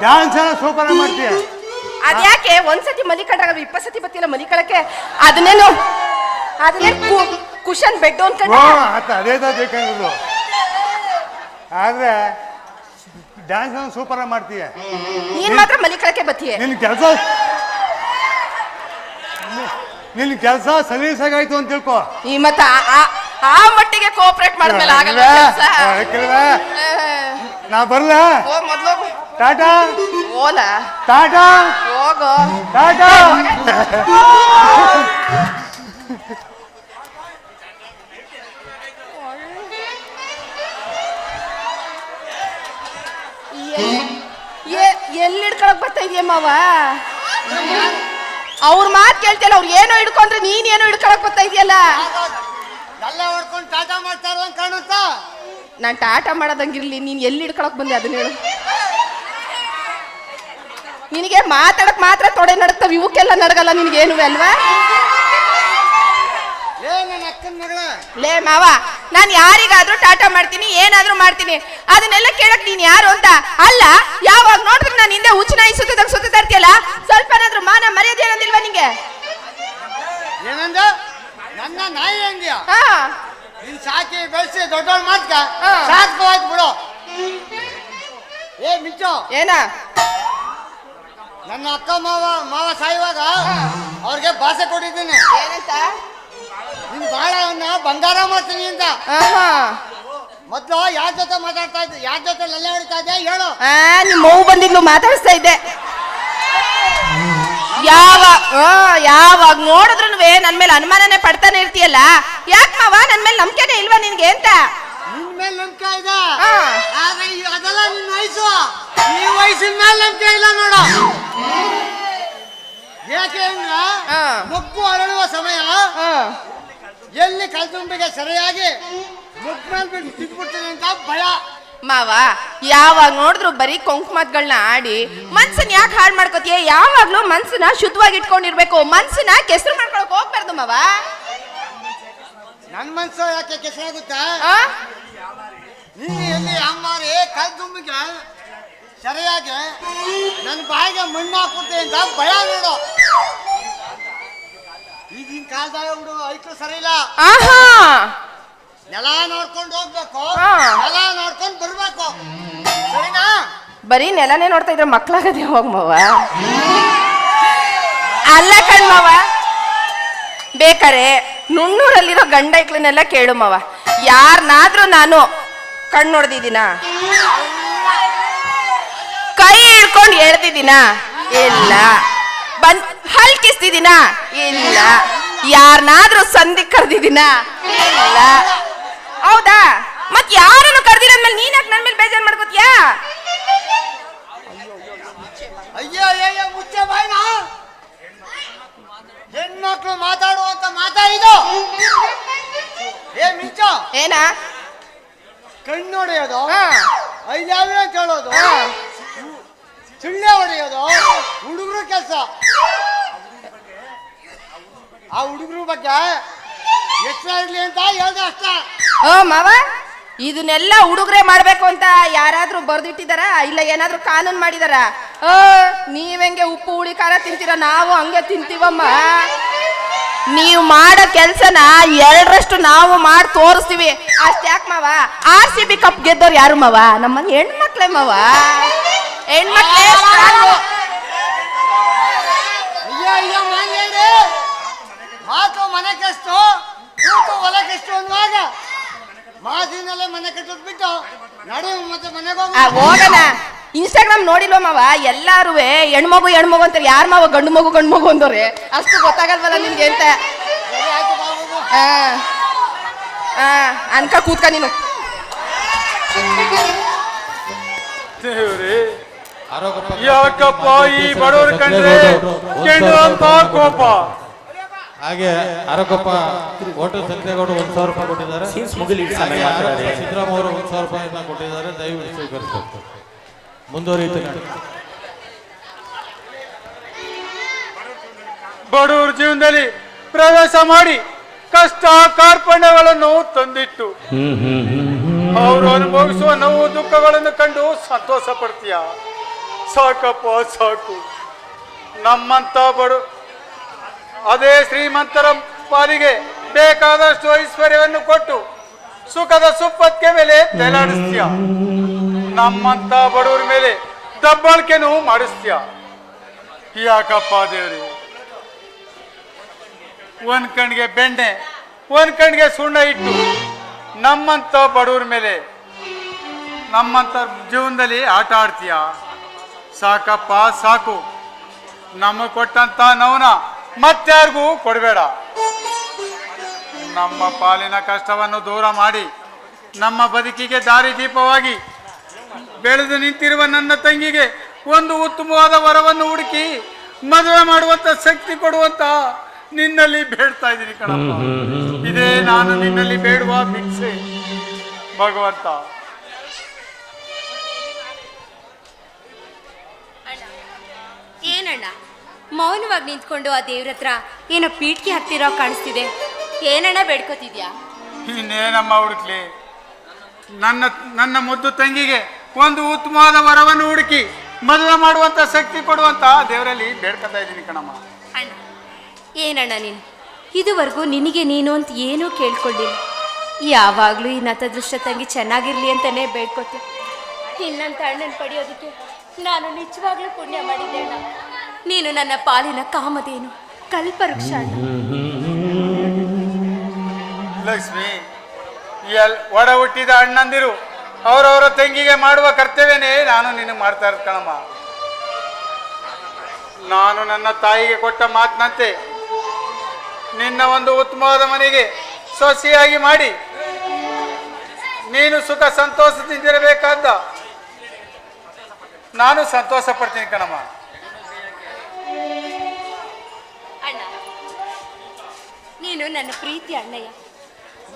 Dance ಎಲ್ಲ super ಮಾಡ್ತೀಯ? ಅದ್ಯಾಕೆ ಒಂದ್ಸತಿ ಮಲಿಕಂಡ್ರಾಗ ಇಪ್ಪತ್ತು ಸತಿ ಬತ್ತಿಲ್ಲ ಮಲಿಕಳಕ್ಕೆ? ಅದನ್ನೇನು ಅದನ್ನೇನು ಕುಶನ್ ಬೆಡ್ ಅಂತ ಆತ ಅದೇ ತರ ಬೇಕಾಗಿರೋದು ಆದ್ರೆ ಡ್ಯಾನ್ಸ್ ಸೂಪರ್ ಆಗಿ ಮಾಡ್ತೀಯ? ನೀನ್ ಮಾತ್ರ ಮಲಿಕಳಕ್ಕೆ ಬತ್ತೀಯ ನಿನ್ ಕೆಲಸ ನಿನ್ ಕೆಲಸ ಸಲೀಸಾಗಾಯ್ತು ಅಂತ ತಿಳ್ಕೊ. ಈ ಮತ್ತ ಆ- ಆ- ಮಟ್ಟಿಗೆ ಕೋಆಪರೇಟ್ ಮಾಡಿದ್ಮೇಲೆ ಆಗಲ್ಲ ಕೆಲ್ಸ. ನಾ ಬರ್ಲ? ಹೋಗು. ಟಾಟಾ? ಓಲ. ಟಾಟಾ? ಹೋಗೋ. ಟಾಟಾ? ಎಲ್ಲಿ ಹಿಡ್ಕೊಳಕ್ ಬರ್ತಾ ಇದೆಯಮ್ಮವ ಅವ್ರ ಮಾತು ಕೇಳ್ತಿಯಲ್ಲ ಅವ್ರು ಏನೋ ಹಿಡ್ಕೊಂಡ್ರೆ ನೀನ್ ಏನೋ ಹಿಡ್ಕೊಳಕ್ ಬರ್ತಾ ಇದೆಯಲ್ಲ? ಎಲ್ಲ ಹೊಡ್ಕೊಂಡು ಟಾಟಾ ಮಾಡ್ತಾರ ಅಂತ ಕಾಣುತ್ತಾ? ನಾನ್ ಟಾಟಾ ಮಾಡೋದಂಗಿರ್ಲಿ ನೀನ್ ಎಲ್ಲಿ ಹಿಡ್ಕೊಳಕ್ ಬಂದೆ ಅದನ್ನ ಹೇಳು. ನಿನಗೆ ಮಾತಾಡಕ್ ಮಾತ್ರ ತೊಡೆ ನಡುತ್ತವ ಇವಕ್ಕೆಲ್ಲ ನಡಗಲ್ಲ ನಿನ್ಗೇನು ಅಲ್ವಾ? ಲೇ ಮಾವ ನಾನು ಯಾರಿಗಾದ್ರೂ ಟಾಟಾ ಮಾಡ್ತೀನಿ ಏನಾದ್ರೂ ಮಾಡ್ತೀನಿ. ಅದನ್ನೆಲ್ಲ ಕೇಳಕ್ ನೀನ್ ಯಾರು ಅಂತ? ಅಲ್ಲ ಯಾವಾಗ ನೋಡಿದ್ರೆ ನಾನು ಹಿಂದೆ ಹುಚ್ಚನಾಯಿ ನಾಯಿ ಸುತ್ತ ಇರ್ತೀಯಲ್ಲ? ಸ್ವಲ್ಪನಾದ್ರೂ ಮಾನ ಮರ್ಯಾದೆ ಏನಂದಿಲ್ವಾ ನಿಂಗೆ? ಏನಂದ? ನನ್ನ ನಾಯಿ ನಿನ್ ಸಾಕಿ ಬೆಳೆಸಿ ದೊಡ್ಡವಳು ಮಾಡ್ಕ? ಹಾ. ಸಾಕ್ಬೋಯ್ತು ಬಿಡು. ಏ ಮಿಂಚು. ಏನ? ನನ್ನ ಅಕ್ಕ ಮಾವ ಮಾವ ಸಾಯುವಾಗ ಅವ್ರಿಗೆ ಭಾಷೆ ಕೊಟ್ಟಿದ್ದೀನಿ. ಏನಂತ? ನಿನ್ ಬಾಳವನ್ನ ಬಂಗಾರ ಮಾಡ್ತೀನಿ ಅಂತ. ಮೊದ್ಲು ಯಾರ ಜೊತೆ ಮಾತಾಡ್ತಾ ಇದ್ದೆ? ಯಾರ ಜೊತೆ ಲಲ್ಲೆ ಹೊಡಿತಾ ಇದ್ದೆ ಹೇಳು. ಆ ನಿಮ್ ಮಗು ಬಂದಿದ್ಲು ಮಾತಾಡಿಸ್ತಾ ಇದ್ದೆ. ಯಾವ ಆ, ಯಾವಾಗ ನೋಡಿದ್ರು ನನ್ ಮೇಲೆ ಅನುಮಾನನೇ ಪಡ್ತಾನೆ ಇರ್ತೀಯಲ್ಲ? ಯಾಕೆ ಮಾವ? ನನ್ ಮೇಲೆ ನಂಬಿಕೆನೇ ಇಲ್ವಾ ನಿನ್ಗೆ ಅಂತ? ನಿನ್ ಮೇಲೆ ನಂಬಿಕೆ ಇದೆ? ಹಾ. ವಯಸ್ಸಿನ ಮೇಲೆ ನಂಬಿಕೆ ಇಲ್ಲ ನೋಡು. ಯಾಕೆ ಅಂದ್ರೆ. ಮುಗ್ಗು ಅರಳುವ ಸಮಯ. ಎಲ್ಲಿ ಕಲ್ತುಂಬಿಗೆ ಸರಿಯಾಗಿ ಮುಗ್ ಮೇಲೆ ಬಿಟ್ಟು ತಿದ್ಬಿಡ್ತೀನಿ ಅಂತ ಭಯ. ಮಾವ ಯಾವಾಗ ನೋಡಿದ್ರು ಬರೀ ಕೊಂಕುಮತ್ಗಳನ್ನ ಆಡಿ ಮನ್ಸನ್ನ ಯಾಕೆ ಹಾಳು ಮಾಡ್ಕೋತೀಯ? ಯಾವಾಗ್ಲೂ ಮನ್ಸನ್ನ ಶುದ್ಧವಾಗಿ ಇಟ್ಕೊಂಡಿರ್ಬೇಕು. ಮನ್ಸನ್ನ ಕೆಸರು ಮಾಡ್ಕೊಳಕ್ ಹೋಗ್ಬಾರ್ದು ಮಾವ. ನನ್ ಮನ್ಸು ಯಾಕೆ ಕೆಸರಾಗುತ್ತಾ? ಆ? ನೀನು ಎಲ್ಲಿ ಅಮ್ಮಾರಿ ಕಲ್ತುಂಬಿಗೆ ಸರಿಯಾಗಿ ನನ್ನ ಬಾಯಿಗೆ ಮಣ್ಣು ಹಾಕುತ್ತೆ ಅಂತ ಭಯ ನೋಡು ಈಗಿನ ಕಾಲದಾಗ ಹುಡುಗ ಐಕ್ಳು ಸರಿ ಇಲ್ಲ. ಆಹಾ! ನೆಲ ನೋಡ್ಕೊಂಡು ಹೋಗ್ಬೇಕು. ನೆಲ ನೋಡ್ಕೊಂಡು ಬರ್ಬೇಕು. ಸರಿನಾ? ಬರೀ ನೆಲನೇ ನೋಡ್ತಾ ಇದ್ರೆ ಮಕ್ಳಾಗದೆ ಹೋಗ್ಮವ ಅಲ್ಲ ಕಣ್ಮವ ಬೇಕಾರೆ ನುಣ್ಣೂರಲ್ಲಿರೋ ಗಂಡ ಐಕ್ಳನ್ನೆಲ್ಲ ಕೇಳು ಮಾವ. ಯಾರನ್ನಾದ್ರೂ ನಾನು ಕಣ್ಣು ನೋಡ್ದಿದ್ದೀನ? ಕೈ ಹಿಡ್ಕೊಂಡು ಎಳ್ದಿದ್ದೀನ ಇಲ್ಲ. ಬಂದ್ ಹಲ್ಕಿಸ್ತಿದ್ದೀನ ಇಲ್ಲ. ಯಾರನ್ನಾದ್ರೂ ಸಂಧಿ ಕರೆದಿದ್ದೀನ? ಇಲ್ಲ. ಹೌದಾ? ಮತ್ ಯಾರನ್ನು ಕರೆದಿರೋದ್ಮೇಲೆ ನೀನ್ ಯಾಕೆ ನನ್ ಮೇಲೆ ಬೇಜಾರ್ ಮಾಡ್ಕೋತಿಯಾ? ಅಯ್ಯೋ ಅಯ್ಯೋ ಮುಚ್ಚೆ ಬಾಯ್ನ. ಹೆಣ್ಮಕ್ಳು ಮಾತಾಡುವಂತ ಮಾತಾ ಇದು. ಏ ಮಿಂಚ. ಏನಾ? ಕಣ್ಣು ಹೊಡೆಯೋದು. ಕೇಳೋದು ಅಂತ ಹೇಳೋದು. ಸುಳ್ಳೆ ಹೊಡೆಯೋದು. ಹುಡುಗರು ಕೆಲಸ. ಆ ಹುಡುಗರು ಬಗ್ಗೆ ಎಚ್ಚರ ಅಂತ ಹೇಳ್ದೆ ಅಷ್ಟ. ಓ, ಮಾವ, ಇದನ್ನೆಲ್ಲ ಹುಡುಗ್ರೆ ಮಾಡ್ಬೇಕು ಅಂತ ಯಾರಾದ್ರೂ ಬರ್ದಿಟ್ಟಿದಾರ ಇಲ್ಲ ಏನಾದ್ರೂ ಕಾನೂನು ಮಾಡಿದಾರ? ಓ ನೀವೆಂಗೆ ಉಪ್ಪು, ಹುಳಿ, ಖಾರ ತಿಂತೀರ? ನಾವು ಹಂಗೆ ತಿಂತೀವಮ್ಮ. ನೀವು ಮಾಡೋ ಕೆಲ್ಸನ ಎರಡರಷ್ಟು ನಾವು ಮಾಡಿ ತೋರಿಸ್ತೀವಿ. ಅಷ್ಟ್ಯಾಕ್ ಮಾವ, ಆರ್ ಸಿ ಬಿ ಕಪ್ ಗೆದ್ದವ್ರು ಯಾರು ಮಾವ? ನಮ್ಮ ಹೆಣ್ಮಕ್ಳೇ ಮಾವ. ಹೆಣ್ಮಕ್ಳೇ. ಅಯ್ಯೋ ಅಯ್ಯೋ ಮಾತು ಮನೆ ಕಷ್ಟು ಕೂತು ಹೊಲ ಕಷ್ಟು ಅನ್ನುವಾಗ ಮಾತಿನಲ್ಲೇ ಮನೆ ಕಟ್ಟೋದ್ ಬಿಟ್ಟು ನಡು ಮತ್ತೆ ಮನೆಗೆ ಆ, ಹೋಗು ಇನ್ಸ್ಟಾಗ್ರಾಮ್ ನೋಡಿಲ್ವ ಮಾವ? ಎಲ್ಲಾರು ಹೆಣ್ಮಗು ಹೆಣ್ಮಗು ಅಂತಾರೆ. ಯಾರ ಮಾವ? ಗಂಡು ಮಗು ಗಂಡು ಮಗು ಅಂದವ್ರೆ. ಅಷ್ಟು ಗೊತ್ತಾಗಲ್ವಲ್ಲ ನಿನ್ಗೆ ಅಂತ? ಹಾ ಆ, ಅನ್ಕ ಕೂತ್ಕ ನೀನು. ದೇವ್ರೇ. ಯಾಕಪ್ಪ ಈ ಬಡವ್ರ ಕಂಡ್ರೆ ಕೆಡುವಂತ ಕೋಪ. ಹಾಗೆ ಆರೋಗ್ಯಪ್ಪ ಓಟು ಸಂತೆಗೌಡ ಒಂದ್ ಸಾವಿರ ರೂಪಾಯಿ ಕೊಟ್ಟಿದ್ದಾರೆ. ಹಾಗೆ ಆರೋಗ್ಯ ಸಿದ್ದರಾಮ ಅವರು ಒಂದ್ ಸಾವಿರ ರೂಪಾಯಿನ ಕೊಟ್ಟಿದ್ದಾರೆ. ದಯವಿಟ್ಟು ಸ್ವೀಕರಿಸಬೇಕು ಮುಂದುವರಿಯುತ್ತೆ. ಬಡವ್ರ ಜೀವನದಲ್ಲಿ ಪ್ರವೇಶ ಮಾಡಿ ಕಷ್ಟ ಕಾರ್ಪಣ್ಯಗಳನ್ನು ತಂದಿಟ್ಟು. ಅವರು ಅನುಭವಿಸುವ ನೋವು ದುಃಖಗಳನ್ನು ಕಂಡು ಸಂತೋಷ ಪಡ್ತೀಯ? ಸಾಕಪ್ಪ, ಸಾಕು. ನಮ್ಮಂತ ಬಡು ಅದೇ ಶ್ರೀಮಂತರ ಪಾಲಿಗೆ ಬೇಕಾದಷ್ಟು ಐಶ್ವರ್ಯವನ್ನು ಕೊಟ್ಟು ಸುಖದ ಸುಪ್ಪತ್ತಿಗೆ ಮೇಲೆ ತೆಲಾಡಿಸ್ತೀಯ. ನಮ್ಮಂತ ಬಡವ್ರ ಮೇಲೆ ದಬ್ಬಾಳಿಕೆನೂ ಮಾಡಿಸ್ತೀಯ. ಯಾಕಪ್ಪ ದೇವ್ರಿ? ಒಂದ್ ಕಣ್ಗೆ ಬೆಣ್ಣೆ, ಒಂದ್ ಕಣ್ಗೆ ಸುಣ್ಣ ಇಟ್ಟು ನಮ್ಮಂತ ಬಡವ್ರ ಮೇಲೆ ನಮ್ಮಂತ ಜೀವನದಲ್ಲಿ ಆಟ ಆಡ್ತೀಯ? ಸಾಕಪ್ಪ ಸಾಕು. ನಮಗೆ ಕೊಟ್ಟಂತ ನೌನ ಮತ್ತಾರಿಗೂ ಕೊಡಬೇಡ. ನಮ್ಮ ಪಾಲಿನ ಕಷ್ಟವನ್ನು ದೂರ ಮಾಡಿ ನಮ್ಮ ಬದುಕಿಗೆ ದಾರಿ ದೀಪವಾಗಿ ಬೆಳೆದು ನಿಂತಿರುವ ನನ್ನ ತಂಗಿಗೆ ಒಂದು ಉತ್ತಮವಾದ ವರವನ್ನು ಹುಡುಕಿ ಮದುವೆ ಮಾಡುವಂತ ಶಕ್ತಿ ಕೊಡುವಂತ ನಿನ್ನಲ್ಲಿ ಬೇಡ್ತಾ ಇದ್ದೀನಿ ಕಣಪ್ಪ. ಇದೇ ನಾನು ನಿನ್ನಲ್ಲಿ ಬೇಡುವ ಭಿಕ್ಷೆ. ಭಗವಂತ. ಏನಣ್ಣ ಮೌನವಾಗಿ ನಿಂತ್ಕೊಂಡು ಆ ದೇವ್ರ ಹತ್ರ ಏನೋ ಪೀಠಿ ಹತ್ತಿರೋ ಕಾಣಿಸ್ತಿದೆ. ಏನಣ್ಣ ಬೇಡ್ಕೋತಿದ್ಯಾ? ಇನ್ನೇನಮ್ಮ ಹುಡುಕ್ಲಿ? ನನ್ನ ನನ್ನ ಮುದ್ದು ತಂಗಿಗೆ ಒಂದು ಉತ್ತಮವಾದ ವರವನ್ನು ಹುಡುಕಿ ಮದುವೆ ಮಾಡುವಂತ ಶಕ್ತಿ ಕೊಡುವಂತ ದೇವರಲ್ಲಿ ಬೇಡ್ಕೊತಾ ಇದ್ದೀನಿ ಕಣಮ್ಮ. ಅಣ್ಣ ಏನಣ್ಣ ನೀನು? ಇದುವರೆಗೂ ನಿನಗೆ ನೀನು ಅಂತ ಏನೂ ಕೇಳ್ಕೊಂಡಿಲ್ಲ. ಯಾವಾಗಲೂ ಈ ನತದೃಷ್ಟ ತಂಗಿ ಚೆನ್ನಾಗಿರ್ಲಿ ಅಂತಾನೆ ಬೇಡ್ಕೊತೀನಿ ನಿನ್ನಂತ ಅಣ್ಣನ ಪಡೆಯೋದಕ್ಕೆ ನಾನು ನಿಜವಾಗ್ಲೂ ಪುಣ್ಯ ಮಾಡಿದ್ದೆ ಅಣ್ಣ ನೀನು ನನ್ನ ಪಾಲಿನ ಕಾಮದೇನು ಕಲ್ಪವೃಕ್ಷ ಲಕ್ಷ್ಮಿ, ಎಲ್ ಒಡ ಹುಟ್ಟಿದ ಅಣ್ಣಂದಿರು ಅವರವರ ತಂಗಿಗೆ ಮಾಡುವ ಕರ್ತವ್ಯನೇ ನಾನು ನಿನಗೆ ಮಾಡ್ತಾ ಕಣಮ್ಮ. ನಾನು ನನ್ನ ತಾಯಿಗೆ ಕೊಟ್ಟ ಮಾತಿನಂತೆ ನಿನ್ನ ಒಂದು ಉತ್ತಮವಾದ ಮನೆಗೆ ಸೊಸೆಯಾಗಿ ಮಾಡಿ ನೀನು ಸುಖ ಸಂತೋಷದಿಂದಿರಬೇಕಾದ ನಾನು ಸಂತೋಷ ಪಡ್ತೀನಿ ಕಣಮ್ಮ. ನೀನು ನನ್ನ ಪ್ರೀತಿ ಅಣ್ಣಯ್ಯ.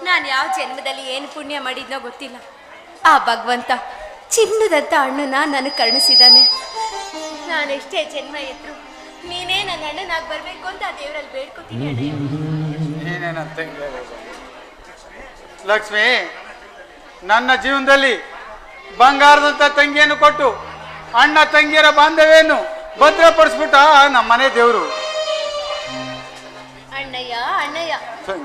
ನಾನು ಯಾವ ಜನ್ಮದಲ್ಲಿ ಏನು ಪುಣ್ಯ ಮಾಡಿದ್ನೋ ಗೊತ್ತಿಲ್ಲ. ಆ ಭಗವಂತ ಚಿನ್ನದಂತ ಅಣ್ಣನ ನನಗೆ ಕರುಣಿಸಿದ್ದಾನೆ. ನಾನೆಷ್ಟೇ ಜನ್ಮ ಎದ್ರು ನೀನೇ ನನ್ನ ಅಣ್ಣನಾಗಿ ಬರಬೇಕು ಅಂತ ದೇವರಲ್ಲಿ ಬೇಡ್ಕೊತೀನಿ. ಲಕ್ಷ್ಮಿ, ನನ್ನ ಜೀವನದಲ್ಲಿ ಬಂಗಾರದಂತ ತಂಗಿಯನ್ನು ಕೊಟ್ಟು ಅಣ್ಣ ತಂಗಿಯರ ಬಾಂಧವ್ಯನ್ನು ಭದ್ರಪಡಿಸ್ಬಿಟ್ಟ ನಮ್ಮ ಮನೆ ದೇವರು. ಅಣ್ಣಯ್ಯ.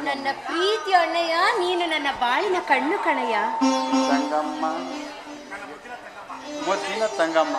ನನ್ನ ಪ್ರೀತಿ ಅಣ್ಣಯ್ಯ ನೀನು ನನ್ನ ಬಾಳಿನ ಕಣ್ಣು ಕಣಯ್ಯ. ತಂಗಮ್ಮ. ಮುದ್ದಿನ ತಂಗಮ್ಮ.